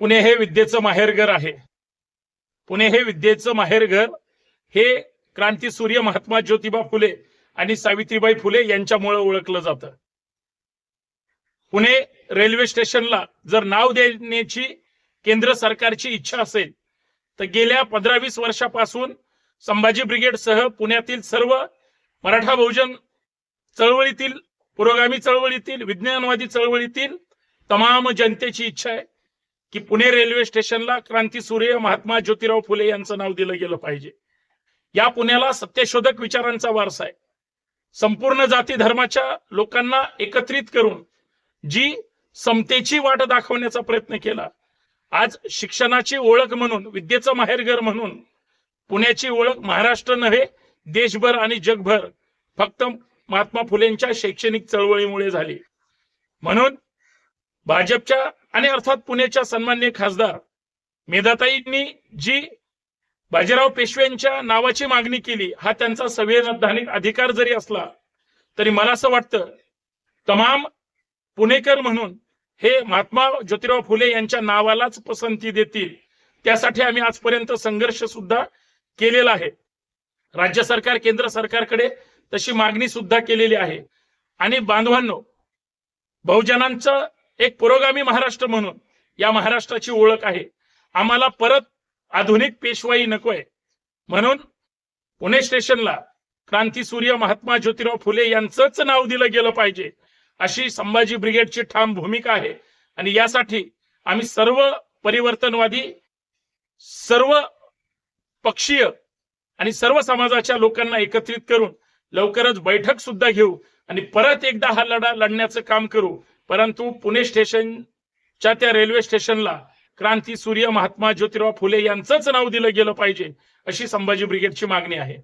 पुणे हे विद्येचं माहेरघर आहे. पुणे हे विद्येचं माहेरघर हे क्रांती सूर्य महात्मा ज्योतिबा फुले आणि सावित्रीबाई फुले यांच्यामुळे ओळखलं जातं. पुणे रेल्वे स्टेशनला जर नाव देण्याची केंद्र सरकारची इच्छा असेल तर गेल्या पंधरा वीस वर्षापासून संभाजी ब्रिगेडसह पुण्यातील सर्व मराठा बहुजन चळवळीतील पुरोगामी चळवळीतील विज्ञानवादी चळवळीतील तमाम जनतेची इच्छा आहे. की पुणे रेल्वे स्टेशनला क्रांती सूर्य महात्मा ज्योतिराव फुले यांचं नाव दिलं गेलं पाहिजे. या पुण्याला सत्यशोधक विचारांचा वारसा आहे. संपूर्ण जाती धर्माच्या लोकांना एकत्रित करून जी समतेची वाट दाखवण्याचा प्रयत्न केला आज शिक्षणाची ओळख म्हणून विद्येचं माहेरघर म्हणून पुण्याची ओळख महाराष्ट्र नव्हे देशभर आणि जगभर फक्त महात्मा फुलेंच्या शैक्षणिक चळवळीमुळे झाली. म्हणून भाजपच्या आणि अर्थात पुण्याच्या सन्मान्य खासदार मेधाताईंनी जी बाजीराव पेशव्यांच्या नावाची मागणी केली हा त्यांचा संवैधानिक अधिकार जरी असला तरी मला असं वाटतं तमाम पुणेकर म्हणून हे महात्मा ज्योतिराव फुले यांच्या नावालाच पसंती देतील त्यासाठी आम्ही आजपर्यंत संघर्ष सुद्धा केलेला आहे. राज्य सरकार केंद्र सरकारकडे तशी मागणी सुद्धा केलेली आहे. आणि बांधवांनो बहुजनांचं एक पुरोगामी महाराष्ट्र म्हणून या महाराष्ट्राची ओळख आहे. आम्हाला परत आधुनिक पेशवाई नकोय. म्हणून पुणे स्टेशनला क्रांती सूर्य महात्मा ज्योतिराव फुले यांचंच नाव दिलं गेलं पाहिजे. अशी संभाजी ब्रिगेडची ठाम भूमिका आहे. आणि यासाठी आम्ही सर्व परिवर्तनवादी सर्व पक्षीय आणि सर्व समाजाच्या लोकांना एकत्रित करून लवकरच बैठक सुद्धा घेऊ आणि परत एकदा हा लढा लढण्याचं काम करू. परंतु पुणे स्टेशनच्या त्या रेल्वे स्टेशनला क्रांती सूर्य महात्मा ज्योतिराव फुले यांचंच नाव दिलं गेलं पाहिजे अशी संभाजी ब्रिगेडची मागणी आहे.